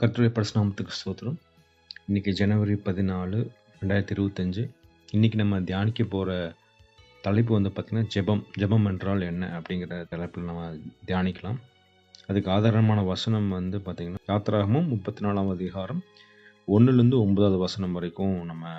கர்த்தருடைய பரிசுநாமத்துக்கு ஸ்தோத்திரம். இன்னைக்கு ஜனவரி பதினாலு ரெண்டாயிரத்தி இருபத்தஞ்சு. இன்றைக்கி நம்ம தியானிக்க போகிற தலைப்பு வந்து பார்த்திங்கன்னா ஜெபம். ஜெபம் என்றால் என்ன அப்படிங்கிற தலைப்பில் நம்ம தியானிக்கலாம். அதுக்கு ஆதாரமான வசனம் வந்து பார்த்திங்கன்னா யாத்திராகமும் முப்பத்தி நாலாம் அதிகாரம் ஒன்றுலேருந்து ஒன்பதாவது வசனம் வரைக்கும் நம்ம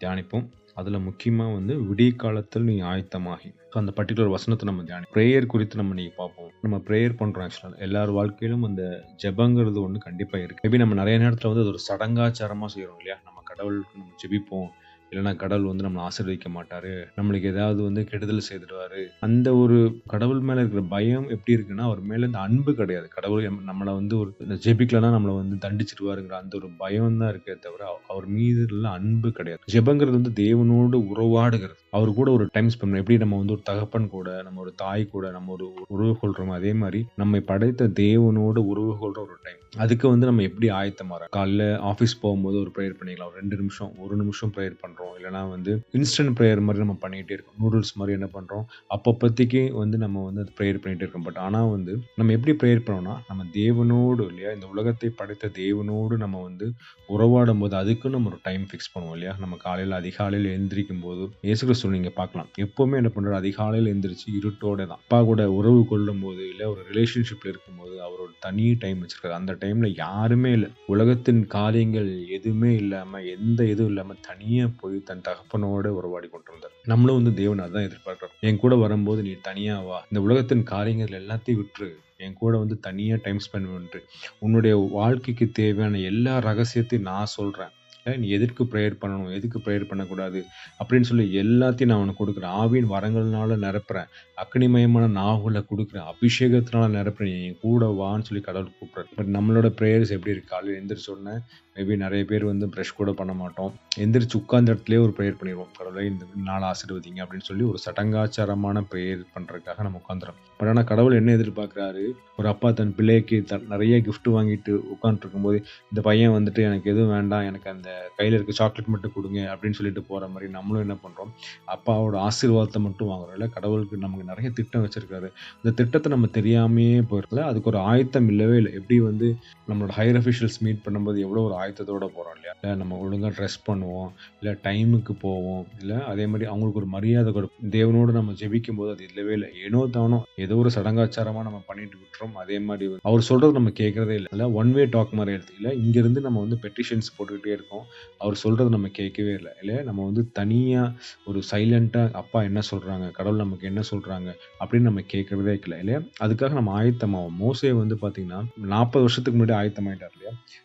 தியானிப்போம். அதில் முக்கியமாக வந்து விடிய காலத்தில் நீ ஆயத்தமாகி. அந்த பர்டிகுலர் வசனத்தை நம்ம தியானி ப்ரேயர் குறித்து நம்ம நீங்கள் பார்ப்போம். நம்ம ப்ரேயர் பண்ணுறோம் ஆக்சுவலாக எல்லார் வாழ்க்கையிலும் அந்த ஜெபங்கிறது ஒன்று கண்டிப்பாக இருக்குது மேபி நம்ம நிறைய நேரத்தில் வந்து அது ஒரு சடங்காச்சாரமாக செய்கிறோம் இல்லையா? நம்ம கடவுளுக்கு நம்ம ஜெபிப்போம். இல்லைன்னா கடவுள் வந்து நம்மளை ஆசீர்வதிக்க மாட்டார். நம்மளுக்கு ஏதாவது வந்து கெடுதல் செய்துடுவார். அந்த ஒரு கடவுள் மேலே இருக்கிற பயம் எப்படி இருக்குன்னா அவர் மேலே இந்த அன்பு கிடையாது. கடவுள் நம்மளை வந்து ஒரு இந்த ஜெபிக்கலனா நம்மளை வந்து தண்டிச்சிருவாருங்கிற அந்த ஒரு பயம் தான் இருக்கே தவிர அவர் மீது உள்ள அன்பு கிடையாது. ஜெபங்கிறது வந்து தேவனோடு உறவாடுகிறது. அவர் கூட ஒரு டைம் ஸ்பெண்ட் எப்படி நம்ம வந்து ஒரு தகப்பன் கூட நம்ம ஒரு தாய் கூட நம்ம ஒரு உறவு கொள்றோமோ அதே மாதிரி நம்மை படைத்த தேவனோடு உறவு கொள்ற ஒரு டைம் அதுக்கு வந்து நம்ம எப்படி ஆயத்தமாக காலைல ஆஃபீஸ் போகும்போது ஒரு ப்ரேயர் பண்ணிக்கலாம். ஒரு ரெண்டு நிமிஷம் ஒரு நிமிஷம் ப்ரேயர் பண்ணுறோம் இல்லைனா வந்து இன்ஸ்டன்ட் ப்ரேயர் மாதிரி நம்ம பண்ணிகிட்டே இருக்கோம். நூடுல்ஸ் மாதிரி என்ன பண்ணுறோம் அப்பப்போதைக்கு வந்து நம்ம வந்து அது ப்ரேயர் பண்ணிகிட்டே இருக்கோம். பட் ஆனால் வந்து நம்ம எப்படி ப்ரேயர் பண்ணோம்னா நம்ம தேவனோடு இல்லையா இந்த உலகத்தை படைத்த தேவனோடு நம்ம வந்து உறவாடும் போது அதுக்கு நம்ம ஒரு டைம் ஃபிக்ஸ் பண்ணுவோம் இல்லையா? நம்ம காலையில் அதிகாலையில் எழுந்திரிக்கும் போது இயேசு சொன்னீங்க நீங்கள் பார்க்கலாம். எப்போவுமே என்ன பண்ணுறாரு அதிகாலையில் எழுந்திரிச்சு இருட்டோட தான். அப்பா கூட உறவு கொள்ளும் போது இல்லை ஒரு ரிலேஷன்ஷிப்பில் இருக்கும்போது அவரோட தனி டைம் வச்சுருக்காரு. அந்த டைமில் யாருமே இல்லை. உலகத்தின் காரியங்கள் எதுவுமே இல்லாமல் எந்த இதுவும் இல்லாமல் தனியாக போய் தன் தகப்பனோட உறவாடி கொண்டிருந்தார். நம்மளும் வந்து தேவன் அதான் எதிர்பார்க்குறோம். என் கூட வரும்போது நீ தனியாக வா. இந்த உலகத்தின் காரியங்கள் எல்லாத்தையும் விட்டுரு. என் கூட வந்து தனியாக டைம் ஸ்பெண்ட் பண்ணிட்டு உன்னுடைய வாழ்க்கைக்கு தேவையான எல்லா ரகசியத்தையும் நான் சொல்கிறேன் நீ எதற்கு ப்ரேயர் பண்ணணும்? எதுக்கு ப்ரேயர் பண்ணக்கூடாது? அப்படின்னு சொல்லி எல்லாத்தையும் நான் உனக்கு கொடுக்குறேன். ஆவியின் வரங்கள்னால நிரப்புறேன். அக்னிமயமான நாவலை கொடுக்குறேன். அபிஷேகத்தினால நிரப்புறேன். என் கூட வான்னு சொல்லி கடவுள் கூப்பிட்றேன் பட் நம்மளோட ப்ரேயர்ஸ் எப்படி இருக்கு? காலையில் எந்திரிச்சு சொன்னேன் மேபி நிறைய பேர் வந்து ப்ரஷ் கூட பண்ண மாட்டோம். எந்திரிச்சு உட்கார்ந்த இடத்துலேயே ஒரு ப்ரேயர் பண்ணிடுவோம். கடவுளை இந்த நாள் ஆசீர்வதிங்க அப்படின்னு சொல்லி ஒரு சடங்காச்சாரமான ப்ரேயர் பண்ணுறதுக்காக நம்ம உட்காந்துறோம் பட் ஆனால் கடவுள் என்ன எதிர்பார்க்குறாரு? ஒரு அப்பா தன் பிள்ளைக்கு த நிறைய கிஃப்ட் வாங்கிட்டு உட்காந்துட்டு இருக்கும்போது இந்த பையன் வந்துட்டு எனக்கு எதுவும் வேண்டாம். எனக்கு அந்த கையில் இருக்க சாக்லேட் மட்டும் கொடுங்க அப்படின்னு சொல்லிட்டு போகிற மாதிரி நம்மளும் என்ன பண்ணுறோம் அப்பாவோட ஆசீர்வாதத்தை மட்டும் வாங்குறோம். இல்லை கடவுளுக்கு நமக்கு நிறைய திட்டம் வச்சுருக்காரு. இந்த திட்டத்தை நம்ம தெரியாமையே போயிருக்கல. அதுக்கு ஒரு ஆயத்தம் இல்லவே இல்லை. எப்படி வந்து நம்மளோட ஹையர் அஃபிஷியல்ஸ் மீட் பண்ணும்போது எவ்வளோ ஒரு ஆயத்தத்தோடு போகிறோம் இல்லையா? இல்லை நம்ம ஒழுங்காக ட்ரெஸ் பண்ணுவோம். இல்லை டைமுக்கு போவோம். இல்லை அதே மாதிரி அவங்களுக்கு ஒரு மரியாதை கொடுப்போம் தேவனோடு நம்ம ஜெபிக்கும் போது அது இல்லவே இல்லை. ஏனோ தானோ ஏதோ ஒரு சடங்காச்சாரமாக நம்ம பண்ணிட்டு விட்டுறோம். அதே மாதிரி அவர் சொல்கிறது நம்ம கேட்குறதே இல்லை. இல்லை ஒன் வே டாக் மாதிரி எடுத்து இல்லை இங்கேருந்து நம்ம வந்து பெட்டிஷன்ஸ் போட்டுக்கிட்டே இருக்கோம். அவர் சொல்கிறது நம்ம கேட்கவே இல்லை. இல்லையா? நம்ம வந்து தனியாக ஒரு சைலண்ட்டாக அப்பா என்ன சொல்கிறாங்க கடவுள் நமக்கு என்ன சொல்கிறாங்க அப்படின்னு நம்ம கேட்குறதே இல்லை இல்லையா? அதுக்காக நம்ம ஆயத்தமாகும் மோசே வந்து பார்த்திங்கன்னா நாற்பது வருஷத்துக்கு முன்னாடி ஆயத்தமாயிட்டார்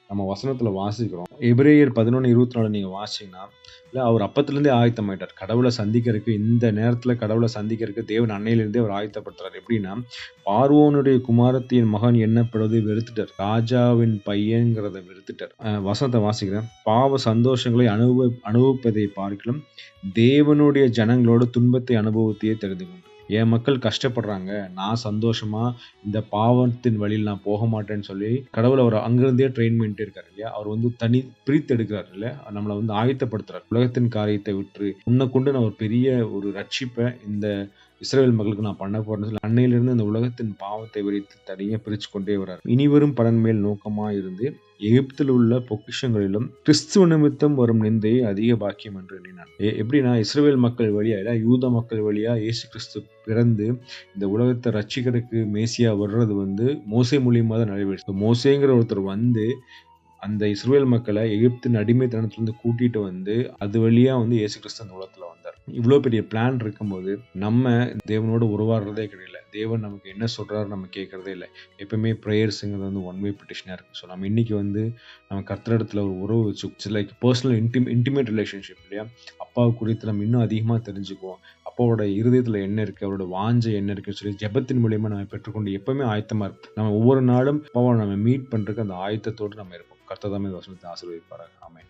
நம்ம வசனத்தில் வாசிக்கிறோம். எபிரேயர் பதினொன்று இருபத்தி நாலு நீங்கள் வாசிங்கன்னா இல்லை அவர் அப்பத்துலேருந்தே ஆயத்தமாயிட்டார் கடவுளை சந்திக்கிறதுக்கு இந்த நேரத்தில் கடவுளை சந்திக்கிறதுக்கு தேவன் அன்னையிலிருந்தே அவர் ஆயத்தப்படுத்துறார். எப்படின்னா பார்வோனுடைய குமாரத்தின் மகன் என்னப்படுவதை வெறுத்துட்டார். ராஜாவின் பையன்கிறத வெறுத்துட்டார். வசனத்தை வாசிக்கிறேன். பாவ சந்தோஷங்களை அனுபவ அனுபவிப்பதை பார்க்கலாம் தேவனுடைய ஜனங்களோட துன்பத்தை அனுபவத்தையே தெரிந்து கொண்டு என் மக்கள் கஷ்டப்படுறாங்க. நான் சந்தோஷமா இந்த பாவத்தின் வழியில் நான் போக மாட்டேன்னு சொல்லி கடவுள் அவர் அங்கிருந்தே ட்ரெயின் பண்ணிட்டு இருக்காரு இல்லையா? அவர் வந்து தனி பிரித்து எடுக்கிறார் இல்லையா? நம்மளை வந்து ஆயத்தப்படுத்துறார். உலகத்தின் காரியத்தை விட்டு உன்னை கொண்டு நான் ஒரு பெரிய ஒரு ரட்சிப்பை இந்த இஸ்ரேல் மக்களுக்கு நான் பண்ண போறேன்னு சொல்லி அன்னையிலிருந்து இந்த உலகத்தின் பாவத்தை விரித்து தனியாக பிரித்து கொண்டே வர்றார். இனிவரும் பலன் மேல் நோக்கமாக இருந்து எகிப்தில் உள்ள பொக்கிஷங்களிலும் கிறிஸ்துவ நிமித்தம் வரும் நிந்தையை அதிக பாக்கியம் என்று எண்ணினான். எப்படின்னா இஸ்ரேல் மக்கள் வழியா இல்லை யூத மக்கள் வழியா இயேசு கிறிஸ்து பிறந்து இந்த உலகத்தை ரட்சிக்கிறதுக்கு மேசியா வர்றது வந்து மோசை மூலியமாக தான் நிறைவேறுச்சு மோசேங்கிற ஒருத்தர் வந்து அந்த இஸ்ரேல் மக்களை எகிப்தின் அடிமைத்தனத்துலேருந்து கூட்டிட்டு வந்து அது வழியா வந்து இயேசு கிறிஸ்து அந்த உலகத்தில் வந்து இவ்வளோ பெரிய பிளான் இருக்கும்போது நம்ம தேவனோட உருவாடுறதே கிடையாது தேவன் நமக்கு என்ன சொல்கிறாரு நம்ம கேட்குறதே இல்லை. எப்பவுமே ப்ரேயர்ஸுங்கிறது வந்து ஒன் வே பெட்டிஷனாக இருக்குது ஸோ நம்ம இன்றைக்கி வந்து நம்ம கத்திரிடத்துல ஒரு உறவு வச்சு like personal intim intimate relationship இல்லையா? அப்பாவை குறித்து நம்ம இன்னும் அதிகமாக தெரிஞ்சுக்குவோம். அப்பாவோட இருதயத்தில் என்ன இருக்குது அவரோட வாஞ்சை என்ன இருக்குன்னு சொல்லி ஜெபத்தின் மூலியமாக நம்ம பெற்றுக்கொண்டு எப்பவுமே ஆயத்தமாக இருக்கும் நம்ம ஒவ்வொரு நாளும் அப்பாவை நம்ம மீட் பண்ணுறதுக்கு அந்த ஆயத்தத்தோடு நம்ம இருப்போம். கர்த்ததாமே வசனத்தை ஆசீர்வதிப்பாராங்க ஆமென்.